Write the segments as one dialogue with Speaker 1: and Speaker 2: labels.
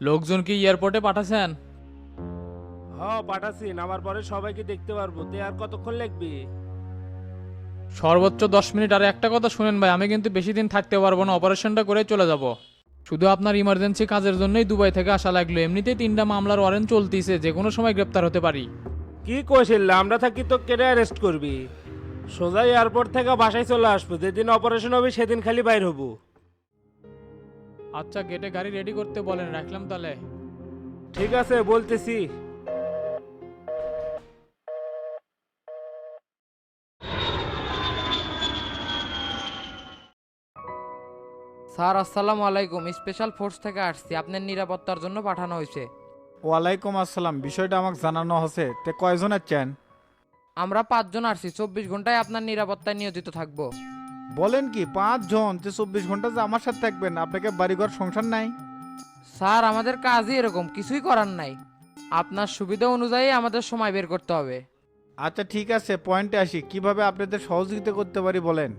Speaker 1: লোকজন কি এয়ারপোর্টে পাঠাছেন?
Speaker 2: হ পাঠাচ্ছি নামার পরে সবাইকে দেখতে পারব। তে আর কতক্ষণ লাগবে
Speaker 1: সর্বোচ্চ দশ মিনিট। আর একটা কথা শুনেন ভাই আমি কিন্তু বেশি দিন থাকতে পারব না। অপারেশনটা করে চলে যাব। শুধু আপনার ইমার্জেন্সি কাজের জন্যই দুবাই থেকে আসা লাগল। এমনিতেই তিনটা মামলার ওয়ারেন্ট চলতিছে। যে কোনো সময় গ্রেপ্তার হতে পারি।
Speaker 2: কি কৌশল আমরা থাকি তো কেটে অ্যারেস্ট করবি। সোজা এয়ারপোর্ট থেকে বাসায় চলে আসব। যেদিন অপারেশন হবে সেদিন খালি বাইর হব।
Speaker 1: আচ্ছা গেটে গাড়ি রেডি করতে বলেন রাখলাম তাহলে।
Speaker 2: ঠিক আছে বলতেছি।
Speaker 3: স্যার আসসালামু আলাইকুম। স্পেশাল ফোর্স থেকে আসছি। আপনার নিরাপত্তার জন্য পাঠানো হয়েছে।
Speaker 4: ওয়ালাইকুম আসসালাম। বিষয়টা আমাকে জানানো হয়েছে। তে কয়জন আছেন
Speaker 3: আমরা পাঁচজন আসছি। চব্বিশ ঘন্টায় আপনার নিরাপত্তায় নিয়োজিত থাকব।
Speaker 4: বলেন কি পাঁচজন যে চব্বিশ ঘণ্টা যে আমার সাথে থাকবেন আপনাকে বাড়িঘর সংসার নাই?
Speaker 3: স্যার আমাদের কাজই এরকম কিছুই করার নাই। আপনার সুবিধা অনুযায়ী আমাদের সময় বের করতে হবে।
Speaker 4: আচ্ছা ঠিক আছে পয়েন্টে আসি। কীভাবে আপনাদের সহযোগিতা করতে পারি বলেন?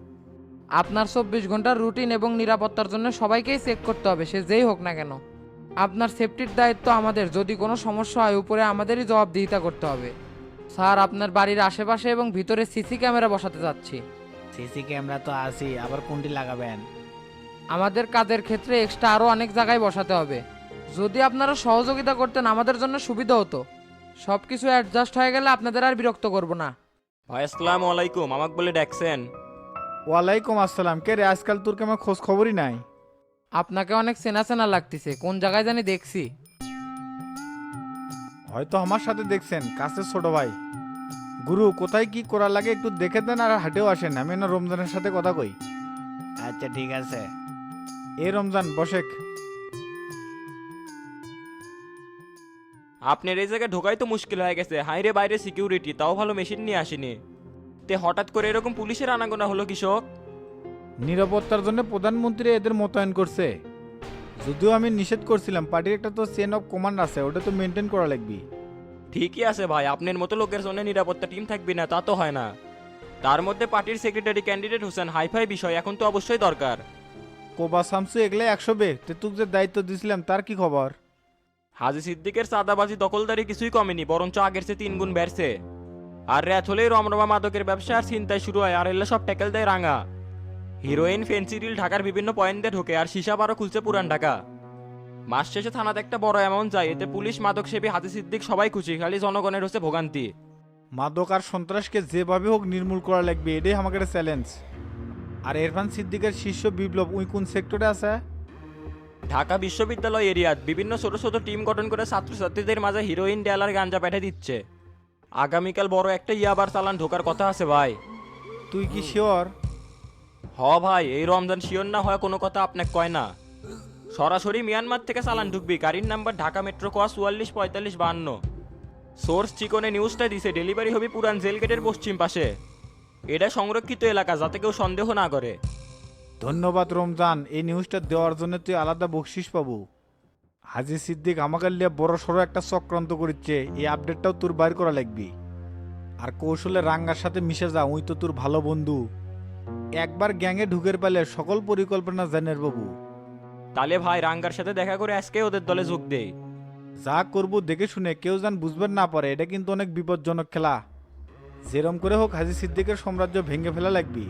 Speaker 3: আপনার চব্বিশ ঘণ্টার রুটিন এবং নিরাপত্তার জন্য সবাইকেই চেক করতে হবে সে যেই হোক না কেন। আপনার সেফটির দায়িত্ব আমাদের যদি কোনো সমস্যা হয় উপরে আমাদেরই জবাবদিহিতা করতে হবে। স্যার আপনার বাড়ির আশেপাশে এবং ভিতরে সিসি ক্যামেরা বসাতে যাচ্ছি।
Speaker 5: সিসি ক্যামেরা তো আছেই আবার কোনটি লাগাবেন?
Speaker 3: আমাদের কাজের ক্ষেত্রে এক্সট্রা আরও অনেক জায়গায় বসাতে হবে। যদি আপনারা সহযোগিতা করতেন আমাদের জন্য সুবিধা হতো। সব কিছু অ্যাডজাস্ট হয়ে গেলে আপনাদের আর বিরক্ত করব না।
Speaker 6: ভাই আসসালামু আলাইকুম আমাকে বলে ডাকছেন।
Speaker 4: ওয়ালাইকুম আসসালাম কে রে আজকাল তোর কেমন খোঁজ খবরই নাই?
Speaker 3: আপনাকে অনেক চেনা চেনা লাগতেছে কোন জায়গায় জানি দেখছি।
Speaker 4: হয়তো আমার সাথে দেখছেন কাছের ছোট ভাই। গুরু কোথায় কি করা লাগে একটু দেখে দেন আর হাটেও আসেন। আমি না রমজানের সাথে কথা কই।
Speaker 5: আচ্ছা ঠিক আছে।
Speaker 4: এ রমজান বসেক।
Speaker 6: আপনার এই জায়গায় ঢোকাই তো মুশকিল হয়ে গেছে। হাইরে বাইরে সিকিউরিটি তাও ভালো মেশিন নিয়ে আসেনি। তে হঠাৎ করে এরকম পুলিশের আনাগোনা হলো কৃষক?
Speaker 4: নিরাপত্তার জন্য প্রধানমন্ত্রী এদের মোতায়েন করছে। যদিও আমি নিষেধ করছিলাম পার্টির একটা তো চেন অফ কমান্ড আছে ওটা তো মেনটেন করা লাগবে।
Speaker 6: ঠিকই আছে ভাই আপনার মতো লোকের জন্য নিরাপত্তা টিম থাকবে না তা তো হয় না। তার মধ্যে পার্টির সেক্রেটারি ক্যান্ডিডেট হোসেন হাইফাই বিষয় এখন তো অবশ্যই দরকার।
Speaker 4: কোবা শামসু এগলে একশো বে তে তুক যে দায়িত্ব দিছিলাম তার কি খবর?
Speaker 6: হাজি সিদ্দিকের চাঁদাবাজি দখলদারি কিছুই কমেনি বরঞ্চ আগের চেয়ে তিন গুণ বেড়ছে। আর র্যাথ হলেই রমরমা মাদকের ব্যবসা আর চিন্তায় শুরু হয় আর এলে সব ট্যাকেল দেয় রাঙা। হিরোইন ফেন্সিডিল ঢাকার বিভিন্ন পয়েন্টে ঢোকে আর সীসা বারো খুলছে পুরান ঢাকা। মাস শেষে থানাতে একটা বড় অ্যামাউন্ট যায়। এতে পুলিশ মাদক সেবী হাজি সিদ্দিক সবাই খুশি। খালি জনগণের হচ্ছে ভোগান্তি।
Speaker 4: মাদক আর সন্ত্রাসকে যেভাবে হোক নির্মূল করা লাগবে এটাই আমাকে একটা চ্যালেঞ্জ আর এরফান সিদ্দিকের শীর্ষ বিপ্লব উই কোন সেক্টরে আছে?
Speaker 6: ঢাকা বিশ্ববিদ্যালয় এরিয়াত বিভিন্ন ছোট ছোট টিম গঠন করে ছাত্রছাত্রীদের মাঝে হিরোইন ডেলার গাঞ্জা পেঠে দিচ্ছে। আগামীকাল বড় একটা ইয়াবার চালান ঢোকার কথা আছে ভাই।
Speaker 4: তুই কি শিওর
Speaker 6: হ ভাই এই রমজান শিওর না হয় কোনো কথা আপনাকে কয় না। সরাসরি মিয়ানমার থেকে চালান ঢুকবি। গাড়ির নাম্বার ঢাকা মেট্রো কোয়া চুয়াল্লিশ পঁয়তাল্লিশ বাহান্ন সোর্স চিকনে নিউজটা দিছে, ডেলিভারি হবে পুরান জেল গেটের পশ্চিম পাশে। এটা সংরক্ষিত এলাকা যাতে কেউ সন্দেহ না করে।
Speaker 4: ধন্যবাদ রমজান, এই নিউজটা দেওয়ার জন্য তুই আলাদা বকশিস পাবো। হাজি সিদ্দিক আমাকে লিয়ে বড় সড়ো একটা চক্রান্ত করিচ্ছে, এই আপডেটটাও তোর বাইর করা লাগবি। আর কৌশলে রাঙ্গার সাথে মিশে যা, উই তো তোর ভালো বন্ধু। একবার গ্যাংয়ে ঢুকের পেলে সকল পরিকল্পনা জানের বাবু।
Speaker 6: তালে ভাই রাঙ্গার সাথে দেখা করে আজকে ওদের দলে যোগ দে
Speaker 4: যা করব দেখে শুনে কেউ যেন বুঝবেন না পারে এটা কিন্তু অনেক বিপজ্জনক খেলা। যেরম করে হোক হাজি সিদ্দিকের সাম্রাজ্য ভেঙে ফেলা লাগবি।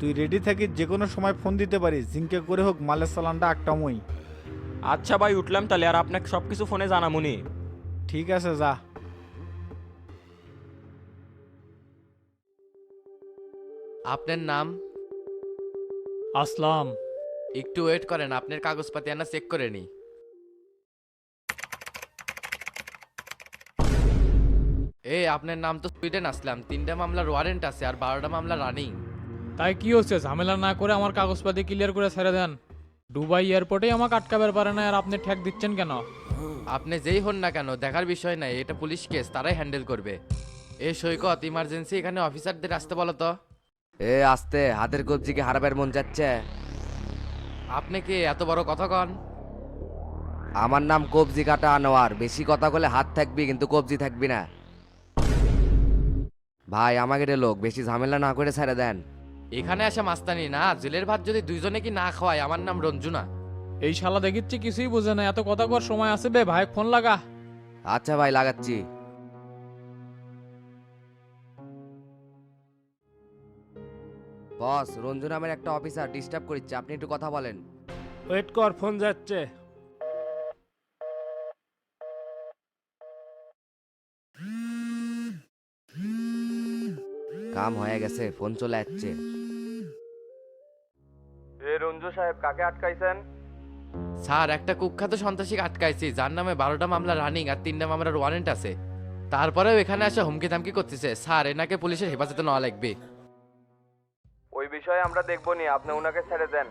Speaker 4: তুই রেডি থাকিস যে কোনো সময় ফোন দিতে পারিস জিঙ্কে করে হোক মালের চালানটা আটটামই
Speaker 6: আচ্ছা ভাই উঠলাম তাহলে আর আপনাকে সব কিছু ফোনে জানামুনি
Speaker 4: ঠিক আছে যা।
Speaker 7: আপনার নাম?
Speaker 1: আসলাম।
Speaker 7: একটু ওয়েট করেন আপনার কাগজপাতি আনা চেক করে নি এ আপনার নাম তো সুইডেন আসলাম তিনটা মামলার ওয়ারেন্ট আছে আর বারোটা মামলা রানিং
Speaker 1: তাই কি হচ্ছে ঝামেলা না করে আমার কাগজপাতি ক্লিয়ার করে ছেড়ে দেন। দুবাই এয়ারপোর্টেই আমাকে আটকাবার পারে না আর আপনি ঠেক দিচ্ছেন কেন?
Speaker 7: আপনি যেই হন না কেন দেখার বিষয় নাই এটা পুলিশ কেস তারাই হ্যান্ডেল করবে। এ সৈকত ইমার্জেন্সি এখানে অফিসারদের আসতে বলো তো।
Speaker 8: এ আস্তে হাতের কবজিকে হারাবার মন যাচ্ছে।
Speaker 7: আপনি কি এত বড় কথা কন?
Speaker 8: আমার নাম কবজি কাটা আনোয়ার। বেশি কথা বলে হাত থাকবি কিন্তু কবজি থাকবি না। ভাই আমাকে রে লোক বেশি ঝামেলা না করে ছেড়ে দেন।
Speaker 7: এখানে আসা মাস্তানি না? জেলের ভাত যদি দুইজনে কি না খাওয়ায় আমার নাম রঞ্জুনা।
Speaker 1: এই শালা দেখিচ্ছি কিছুই বোঝে না। এত কথা কর সময় আছে বে ভাই ফোন লাগা।
Speaker 8: আচ্ছা ভাই লাগাচ্ছি। বস রঞ্জু নামের একটা অফিসার ডিস্টার্ব করছে আপনি একটু কথা বলেন।
Speaker 2: ওয়েট কর ফোন যাচ্ছে।
Speaker 8: কাম হয়ে গেছে ফোন চলে যাচ্ছে
Speaker 9: রঞ্জু সাহেব কাকে আটকাইছেন?
Speaker 7: স্যার একটা কুখ্যাত সন্ত্রাসীকে আটকাইছি যার নামে বারোটা মামলা রানিং আর তিনটা মামলার ওয়ারেন্ট আছে। তারপরেও এখানে এসে হুমকি থামকি করতেছে। স্যার এনাকে পুলিশের হেফাজতে নেওয়া লাগবে।
Speaker 9: ওই বিষয়ে আমরা দেখব নি আপনি ওনাকে ছেড়ে দেন।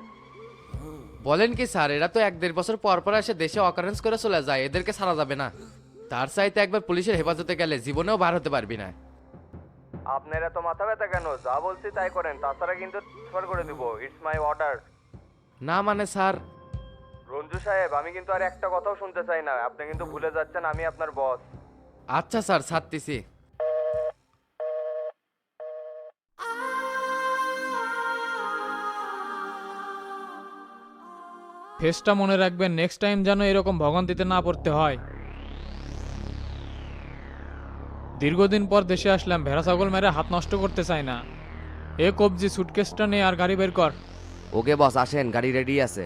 Speaker 7: বলেন কি স্যার এরা তো এক দেড় বছর পর পর এসে দেশে অকারেন্স করে চলে যায় এদেরকে ছাড়া যাবে না। তার চাইতে একবার পুলিশের হেফাজতে গেলে জীবনেও বার হতে পারবি না।
Speaker 9: আপনারা তো মাথা ব্যথা কেন? যা বলছি তাই করেন তাছাড়া কিন্তু ট্রান্সফার করে দিব ইটস মাই অর্ডার।
Speaker 7: না মানে স্যার।
Speaker 9: রঞ্জু সাহেব আমি কিন্তু আর একটা কথাও শুনতে চাই না আপনি কিন্তু ভুলে যাচ্ছেন আমি আপনার বস।
Speaker 7: আচ্ছা স্যার ছাড়তেছি।
Speaker 1: ফেসটা মনে রাখবেন নেক্সট টাইম যেন এরকম ভোগান্তিতে না পড়তে হয়। দীর্ঘদিন পর দেশে আসলাম ভেড়া ছাগল মেরে হাত নষ্ট করতে চাই না। এ কবজি সুটকেসটা নিয়ে আর গাড়ি বের কর।
Speaker 8: ওকে বস আসেন গাড়ি রেডি আছে।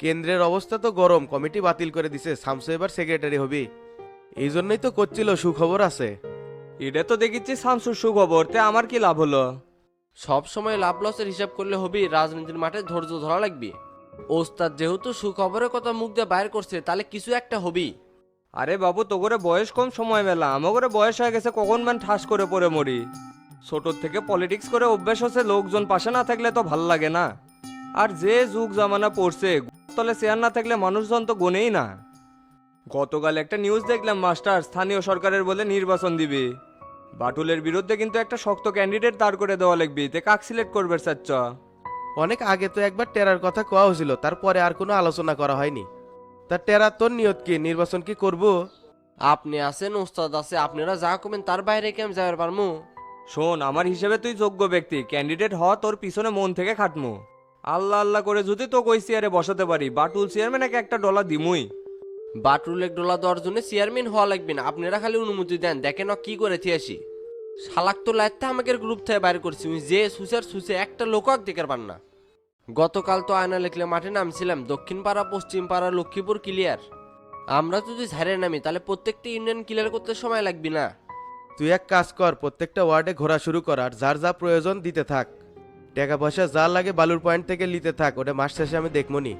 Speaker 10: কেন্দ্রের অবস্থা তো গরম কমিটি বাতিল করে দিছে শামসু এবার সেক্রেটারি হবি। এই জন্যই তো করছিল সুখবর আছে।
Speaker 9: এটা তো দেখিচ্ছি শামসুর সুখবর তে আমার কি লাভ হলো?
Speaker 11: সব সময় লাভ লসের হিসাব করলে হবি, রাজনীতির মাঠে ধৈর্য ধরা লাগবে। ওস্তাদ যেহেতু সুখবরের কথা মুখ দিয়ে বাইর করছে, তাহলে কিছু একটা হবি।
Speaker 9: আরে বাবু তো করে বয়স কম সময় মেলা। আমাগরে বয়স হয়ে গেছে, কখন মান ঠাস করে পড়ে মরি। ছোটোর থেকে পলিটিক্স করে অভ্যাস হচ্ছে, লোকজন পাশে না থাকলে তো ভালো লাগে না। আর যে যুগ জামানা পড়ছে, তলে চেয়ার না থাকলে মানুষজন তো গোনেই না। গতকাল একটা নিউজ দেখলাম, মাস্টার, স্থানীয় সরকারের বলে নির্বাচন দিবে। বাটুলের বিরুদ্ধে কিন্তু একটা শক্ত ক্যান্ডিডেট দাঁড় করে দেওয়া লাগবে। তে কাক সিলেক্ট করবে চাচ্ছ
Speaker 10: অনেক আগে তো একবার টেরার কথা কোয়া হয়েছিল তারপরে আর কোনো আলোচনা করা হয়নি। তা টেরা তোর নিয়ত কি? নির্বাচন কি করব?
Speaker 11: আপনি আছেন ওস্তাদ আছে আপনারা যা করবেন তার বাইরে কি আমি যাবার পারমু?
Speaker 9: শোন আমার হিসেবে তুই যোগ্য ব্যক্তি। ক্যান্ডিডেট হ তোর পিছনে মন থেকে খাটমু। আল্লাহ আল্লাহ করে যদি তো কই চেয়ারে বসাতে পারি বাটুল চেয়ারম্যানকে একটা ডলার দিমুই।
Speaker 11: বাটুল এক ডোলা দেওয়ার জন্য চেয়ারম্যান হওয়া লাগবে না। আপনারা খালি অনুমতি দেন। দেখেন কি করে আসি। শালাক তো লাইতে আমাকে গ্রুপ থেকে বাইর করছি। উনি যে সুসের সুসে একটা লোকক দেখার পান না। গতকাল তো আয়না লেখলে মাঠে নামছিলাম। দক্ষিণ পাড়া, পশ্চিম পাড়া, লক্ষ্মীপুর ক্লিয়ার আমরা যদি ঝাড়ে নামি, তাহলে প্রত্যেকটা ইউনিয়ন ক্লিয়ার করতে সময় লাগবে না।
Speaker 10: তুই এক কাজ কর, প্রত্যেকটা ওয়ার্ডে ঘোরা শুরু কর আর যার যা প্রয়োজন দিতে থাক। টাকা পয়সা যা লাগে বালুর পয়েন্ট থেকে নিতে থাক, ওটা মাস শেষে আমি দেখমনি।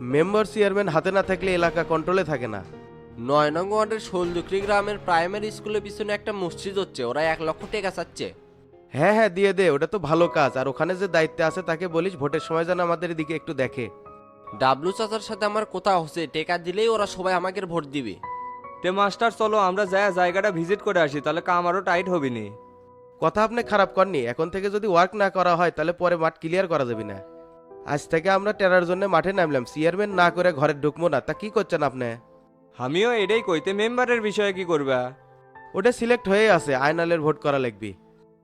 Speaker 10: মেম্বার চেয়ারম্যান হাতে না থাকলে এলাকা কন্ট্রোলে থাকে না।
Speaker 11: নয় নং ওয়ার্ডের শোলদুকরি গ্রামের প্রাইমারি স্কুলের পিছনে একটা মসজিদ হচ্ছে ওরা এক লক্ষ টাকা চাচ্ছে।
Speaker 10: হ্যাঁ হ্যাঁ দিয়ে দে ওটা তো ভালো কাজ আর ওখানে যে দায়িত্বে আছে তাকে বলিস ভোটের সময় যেন আমাদের দিকে একটু দেখে।
Speaker 11: ডাবলু চাচার সাথে আমার কথা হচ্ছে টেকা দিলেই ওরা সবাই আমাকে ভোট দিবে।
Speaker 9: তে মাস্টার চলো আমরা যা জায়গাটা ভিজিট করে আসি তাহলে কাম আরও টাইট হবি নি
Speaker 10: কথা আপনি খারাপ করনি এখন থেকে যদি ওয়ার্ক না করা হয় তাহলে পরে মাঠ ক্লিয়ার করা যাবে না। আজ থেকে আমরা টেরার জন্য মাঠে নামলাম। চেয়ারম্যান না করে ঘরে ঢুকবো না। তা কি করছেন আপনি?
Speaker 9: আমিও এটাই কইতে মেম্বারের বিষয়ে কি করবা?
Speaker 10: ওটা সিলেক্ট হয়ে আছে। আয়নালের ভোট করা লাগবে।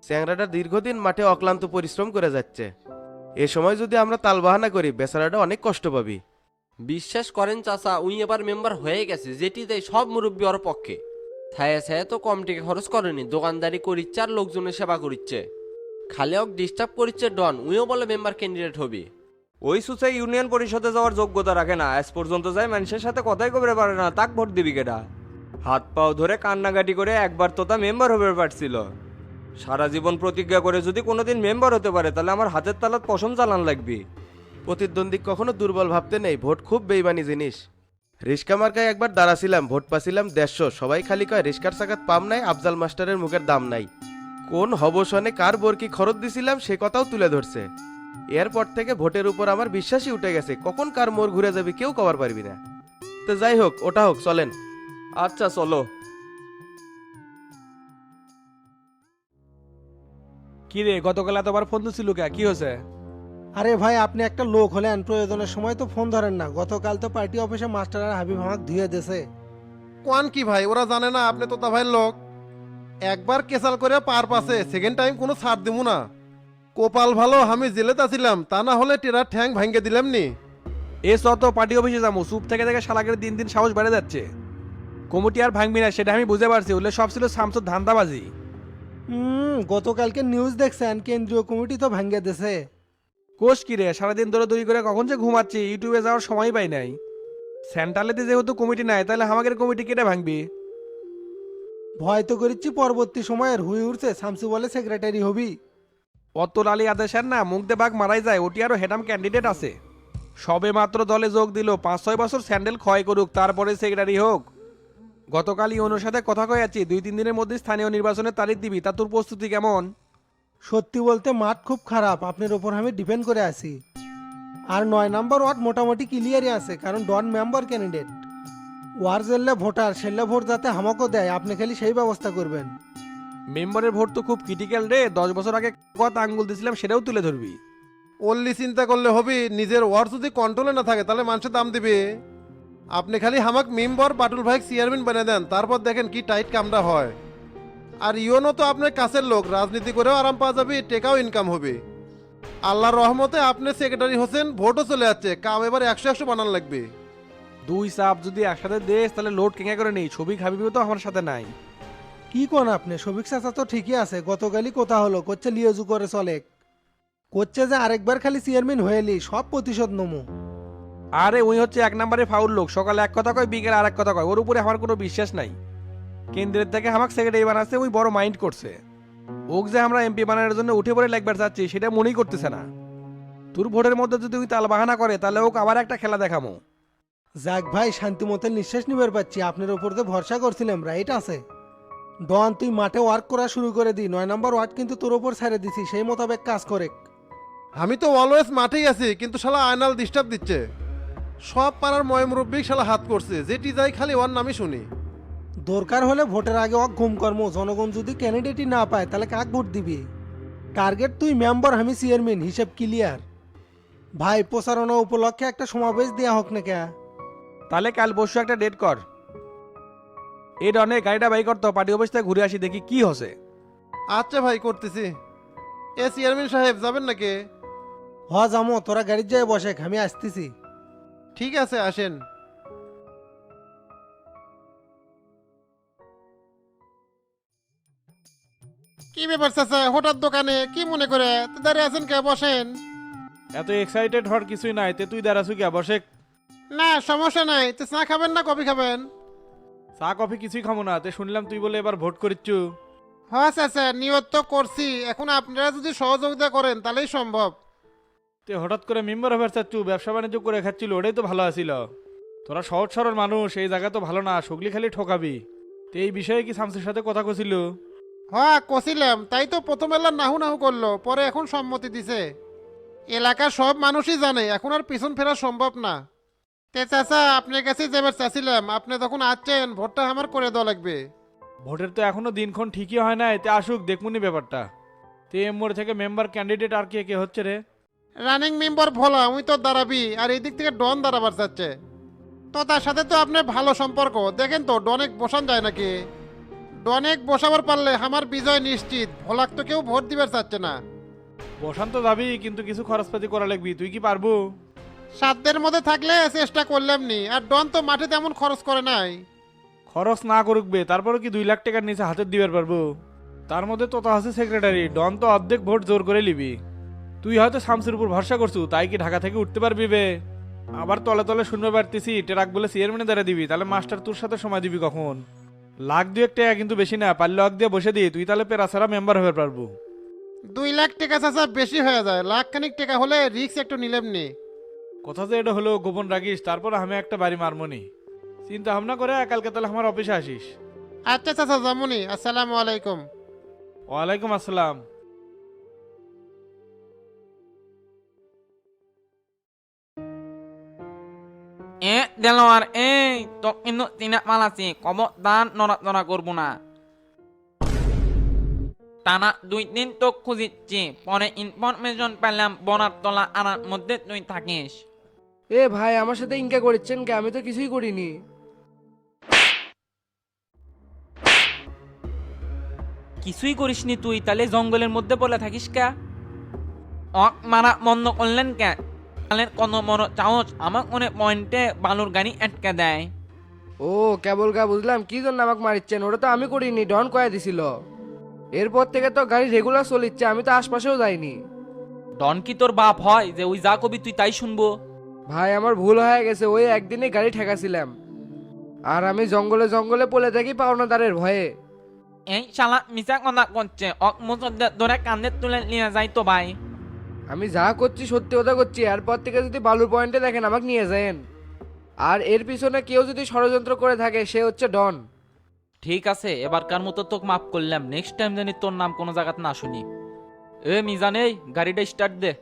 Speaker 10: চ্যাংরাটা দীর্ঘদিন মাঠে অক্লান্ত পরিশ্রম করে যাচ্ছে। এ সময় যদি আমরা তালবাহানা করি বেচারাটা অনেক কষ্ট পাবি।
Speaker 11: বিশ্বাস করেন চাচা উই এবার মেম্বার হয়ে গেছে। যেটি দেয় সব মুরব্বী ওর পক্ষে। ছায়া ছায়া তো কম টাকা খরচ করেনি। দোকানদারি করিচ্ছে আর লোকজনের সেবা করিচ্ছে। খালি ওক ডিস্টার্ব করিচ্ছে ডন। উইও বলে মেম্বার ক্যান্ডিডেট হবি।
Speaker 9: ওই সুসে ইউনিয়ন পরিষদে যাওয়ার যোগ্যতা রাখে না। আজ পর্যন্ত যায় মানুষের সাথে কথাই কবে পারে না। তাক ভোট দিবি কেডা? হাত পাও ধরে কান্নাকাটি করে একবার তো তা মেম্বার হবে পারছিল। সারা জীবন প্রতিজ্ঞা করে যদি কোনোদিন মেম্বার হতে পারে, তাহলে আমার হাতের তালাত পশম চালান লাগবে।
Speaker 10: প্রতিদ্বন্দ্বী কখনো দুর্বল ভাবতে নেই। ভোট খুব বেইমানি জিনিস। রিস্কা মার্কায় একবার দাঁড়াছিলাম, ভোট পাছিলাম দেড়শো। সবাই খালি কয় রিস্কার সাকাত পাম নাই, আফজাল মাস্টারের মুখের দাম নাই। কোন হবসনে কার বরকি খরচ দিছিলাম, সে কথাও তুলে ধরছে। এরপর থেকে ভোটের উপর আমার বিশ্বাসই উঠে গেছে। কখন কার মোর ঘুরে যাবে কেউ কবার পারবি না। তো যাই হোক ওটা হোক চলেন।
Speaker 9: আচ্ছা চলো।
Speaker 2: কি রে গতকাল এতবার ফোন দিছিল কে? কি হয়েছে?
Speaker 12: আরে ভাই আপনি একটা লোক হলেন প্রয়োজনের সময় তো ফোন ধরেন না। গতকাল তো পার্টি অফিসে মাস্টার আর হাবিব আমাক ধুয়ে দেছে।
Speaker 13: কোয়ান কি ভাই ওরা জানে না আপনি তো তা ভাই লোক। একবার কেসাল করে পার পাসে সেকেন্ড টাইম কোনো ছাড় দিব না। কোপাল ভালো আমি জেলে ছিলাম তা না হলে টেরার ঠ্যাং ভাঙ্গে দিলাম নি
Speaker 2: এ সত পার্টি অফিসে যাব সুপ থেকে থেকে শালাকের দিন দিন সাহস বেড়ে যাচ্ছে। কমিটি আর ভাঙবি না সেটা আমি বুঝতে পারছি ওগুলো সব ছিল শামসুর ধান্দাবাজি।
Speaker 12: হুম গতকালকে নিউজ দেখছেন কেন্দ্রীয় কমিটি তো ভাঙ্গে দিছে।
Speaker 2: কোষ কিরে সারাদিন ধরে দৌড়ি করে কখন যে ঘুমাচ্ছি ইউটিউবে যাওয়ার সময় পাই নাই। সেন্ট্রালেতে যেহেতু কমিটি নাই তাহলে আমাদের কমিটি কেটে ভাঙবি?
Speaker 12: ভয় তো করেছি পরবর্তী সময়ের হুই উঠছে শামসু বলে সেক্রেটারি হবি।
Speaker 2: অত লালি আদেশের না দিয়ে বাঘ মারাই যায়, ওটি আরও হেডাম ক্যান্ডিডেট আছে। সবে মাত্র দলে যোগ দিল পাঁচ ছয় বছর স্যান্ডেল ক্ষয় করুক, তারপরে সেক্রেটারি হোক। গতকাল ইউনোর সাথে কথা কয়ে আছি দুই তিন দিনের মধ্যে স্থানীয় নির্বাচনের তারিখ দিবি, তা তোর প্রস্তুতি কেমন?
Speaker 12: সত্যি বলতে মাঠ খুব খারাপ, আপনার ওপর আমি ডিপেন্ড করে আছি। আর নয় নাম্বার ওয়ার্ড মোটামুটি ক্লিয়ারই আছে, কারণ ডন মেম্বার ক্যান্ডিডেট ওয়ার জেললে ভোটার, সেললে ভোট যাতে হামাকও দেয়, আপনি খালি সেই ব্যবস্থা করবেন।
Speaker 2: মেম্বারের ভোট তো খুব ক্রিটিক্যাল রে। দশ বছর আগে কত আঙ্গুল দিছিলাম সেটাও তুলে ধরবি।
Speaker 13: ওল্লি চিন্তা করলে হবে নিজের ওয়ার যদি কন্ট্রোলে না থাকে তাহলে মানুষের দাম দিবে। আপনি খালি হামাক মেম্বার বাটুল ভাই চেয়ারম্যান বানিয়ে দেন তারপর দেখেন কি টাইট কামটা হয়। আর ইওনো তো আপনার কাছের লোক রাজনীতি করেও আরাম পাওয়া যাবে টেকাও ইনকাম হবে। আল্লাহর রহমতে আপনি সেক্রেটারি হোসেন ভোটও চলে যাচ্ছে কাম এবার একশো একশো বানান লাগবে।
Speaker 2: দুই চাপ যদি একসাথে দেশ তাহলে লোড কেঙ্গা করে নেই ছবি খাবিও তো আমার সাথে নাই।
Speaker 12: কি কোন আপনি? সবিক চাচা তো ঠিকই আছে। গতকালই কথা হলো করছে লিওজু করে চলে করছে যে আরেকবার খালি চেয়ারম্যান হয়েলি সব প্রতিশোধ নমু।
Speaker 2: আরে ওই হচ্ছে এক নম্বরে ফাউল লোক। সকালে এক কথা কয় বিকেলে আর এক কথা কয়। ওর উপরে আমার কোনো বিশ্বাস নাই। কেন্দ্রের থেকে আমাকে সেক্রেটারি বানাচ্ছে ওই বড় মাইন্ড করছে। ওক যে আমরা এমপি বানানোর জন্য উঠে পড়ে লাগবার চাচ্ছি সেটা মনেই করতেছে না। তোর ভোটের মধ্যে যদি ওই তাল বাহানা করে তাহলে ওক আবার একটা খেলা দেখামো।
Speaker 12: যাক ভাই শান্তি মতো নিঃশ্বাস নিবার পাচ্ছি। আপনার ওপর তো ভরসা করছিলাম রাইট আছে? ডন তুই মাঠে ওয়ার্ক করা শুরু করে দি নয় নম্বর ওয়ার্ড কিন্তু তোর ওপর ছেড়ে দিছি সেই মোতাবেক কাজ করে
Speaker 13: আমি তো অলওয়েজ মাঠেই আছি কিন্তু শালা আয়নাল ডিস্টার্ব দিচ্ছে। সব পাড়ার ময় মুরব্বী শালা হাত করছে যেটি যাই খালি ওর নামই শুনি।
Speaker 12: দরকার হলে ভোটের আগে অক ঘুম কর্ম জনগণ যদি ক্যান্ডিডেটই না পায় তাহলে কাক ভোট দিবি? টার্গেট তুই মেম্বার আমি চেয়ারম্যান হিসেব ক্লিয়ার ভাই প্রচারণা উপলক্ষে একটা সমাবেশ দেয়া হোক না কে?
Speaker 2: তাহলে কাল বসু একটা ডেট কর। এই ডনে গাড়িটা বাই করতো পার্টি অফিস থেকে ঘুরে আসি দেখি কি হসে
Speaker 13: আচ্ছা ভাই করতেছি। এ চেয়ারম্যান সাহেব যাবেন নাকি?
Speaker 12: হ জামো তোরা গাড়ির যায় বসে আমি আসতেছি।
Speaker 13: ঠিক আছে আসেন। কি ব্যাপার চাচা হঠাৎ দোকানে কি মনে করে? তো দাঁড়িয়ে আছেন কে? বসেন।
Speaker 2: এত এক্সাইটেড হওয়ার কিছুই নাই তে তুই দাঁড়াছু কি? বসে।
Speaker 13: না সমস্যা নাই। তো চা খাবেন না কফি খাবেন?
Speaker 2: চা কফি কিছুই খাব না তে শুনলাম তুই বলে এবার ভোট করিচ্ছু।
Speaker 13: হ্যাঁ চাচা নিয়ত তো করছি। এখন আপনারা যদি সহযোগিতা করেন তাহলেই সম্ভব।
Speaker 2: তে হঠাৎ করে মেম্বার হবার চাচ্ছু ব্যবসা বাণিজ্য করে খাচ্ছিল ওটাই তো ভালো আছিল। তোরা সহজ সরল মানুষ এই জায়গা তো ভালো না সগলি খালি ঠকাবি। তে এই বিষয়ে কি শামসের সাথে কথা কছিল
Speaker 13: হ্যাঁ কছিলাম তাই তো প্রথম এলা নাহু নাহু করল পরে এখন সম্মতি দিছে। এলাকার সব মানুষই জানে এখন আর পিছন ফেরা সম্ভব না। তে চাচা আপনার কাছে যাবার চাচ্ছিলাম আপনি তখন আসছেন ভোটটা আমার করে দেওয়া লাগবে।
Speaker 2: ভোটের তো এখনও দিনক্ষণ ঠিকই হয় না এতে আসুক দেখমুনি ব্যাপারটা। তে এমর থেকে মেম্বার ক্যান্ডিডেট আর কে কে হচ্ছে রে?
Speaker 13: রানিং মেম্বার ভোলা আমি তো দাঁড়াবি আর এই দিক থেকে ডন দাঁড়াবার চাচ্ছে। তো তার সাথে তো আপনার ভালো সম্পর্ক। দেখেন তো ডনেক বসান যায় নাকি? ডনেক বসাবার পারলে আমার বিজয় নিশ্চিত। ভোলাক তো কেউ ভোট দিবার চাচ্ছে না।
Speaker 2: বসান্ত যাবি কিন্তু কিছু খরচপাতি করা লাগবি। তুই কি পারব?
Speaker 13: সাধ্যের মধ্যে থাকলে চেষ্টা করলাম নি আর ডন তো মাঠে তেমন খরচ করে নাই।
Speaker 2: খরচ না করুক বে তারপরে কি দুই লাখ টাকার নিচে হাতে দিবার পারব? তার মধ্যে তো আছে সেক্রেটারি ডন তো অর্ধেক ভোট জোর করে লিবি তুই হয়তো শামসের উপর ভরসা করছু তাই কি ঢাকা থেকে উঠতে পারবি বে? আবার তলে তলে শুনবে পারতেছি টেরাক বলে চেয়ারম্যানে দাঁড়া দিবি তাহলে মাস্টার তোর সাথে সময় দিবি কখন? লাখ দুয়েক টাকা কিন্তু বেশি না পারলে অক দিয়ে বসে দিই তুই তাহলে পেরা ছাড়া মেম্বার হয়ে পারব।
Speaker 13: দুই লাখ টাকা চাচা বেশি হয়ে যায় লাখ খানিক টাকা হলে রিক্স একটু নিলেম নি।
Speaker 2: কথা যে এটা হলো গোপন রাখিস তারপর আমি একটা বাড়ি মারমনি। চিন্তা ভাবনা করে কালকে তাহলে আমার অফিসে আসিস।
Speaker 13: আচ্ছা চাচা জামুনি আসসালামু আলাইকুম।
Speaker 2: ওয়ালাইকুম আসসালাম।
Speaker 14: এ দেলোয়ার এই তো কিন্তু তিনা মাল আছে কব দান নড়াচড়া করব না। টানা দুই দিন তো খুঁজিচ্ছি পরে ইনফরমেশন পেলাম বনার তলা আনার মধ্যে তুই থাকিস।
Speaker 3: এ ভাই আমার সাথে ইনকা করেছেন কে? আমি তো কিছুই করিনি।
Speaker 14: কিছুই করিসনি তুই তাহলে জঙ্গলের মধ্যে বলে থাকিস কা? অক মারা বন্ধ করলেন কেন কালের কোনো বড় চাহস আমার মনে পয়েন্টে বালুর গাড়ি আটকে দেয়।
Speaker 15: ও কেবল গা বুঝলাম কি জন্য আমাকে মারিচ্ছেন? ওটা তো আমি করিনি ডন কয়ে দিছিল। এরপর থেকে তো গাড়ি রেগুলার চলিচ্ছে আমি তো আশপাশেও যাইনি।
Speaker 14: ডন কি তোর বাপ হয়? যে ওই যা কবি তুই তাই শুনব।
Speaker 15: ভাই আমার ভুল হয়ে গেছে ওই একদিনই গাড়ি ঠেকাছিলাম। আর আমি জঙ্গলে জঙ্গলে পড়ে থাকি পাওনাদারের ভয়ে।
Speaker 14: এই শালা মিছা কথা করছে অক মুসদ্দে ধরে কান্দে তুলে নিয়ে যাই তো ভাই।
Speaker 15: আমি যা করছি সত্যি কথা করছি এরপর থেকে যদি বালুর পয়েন্টে দেখেন আমাকে নিয়ে যায়েন। আর এর পিছনে কেউ যদি ষড়যন্ত্র করে থাকে সে হচ্ছে ডন।
Speaker 14: ঠিক আছে এবারকার মতো তোকে মাফ করলাম নেক্সট টাইম জানি তোর নাম কোনো জায়গাতে না শুনি। এ মিজান এই গাড়িটা স্টার্ট দে।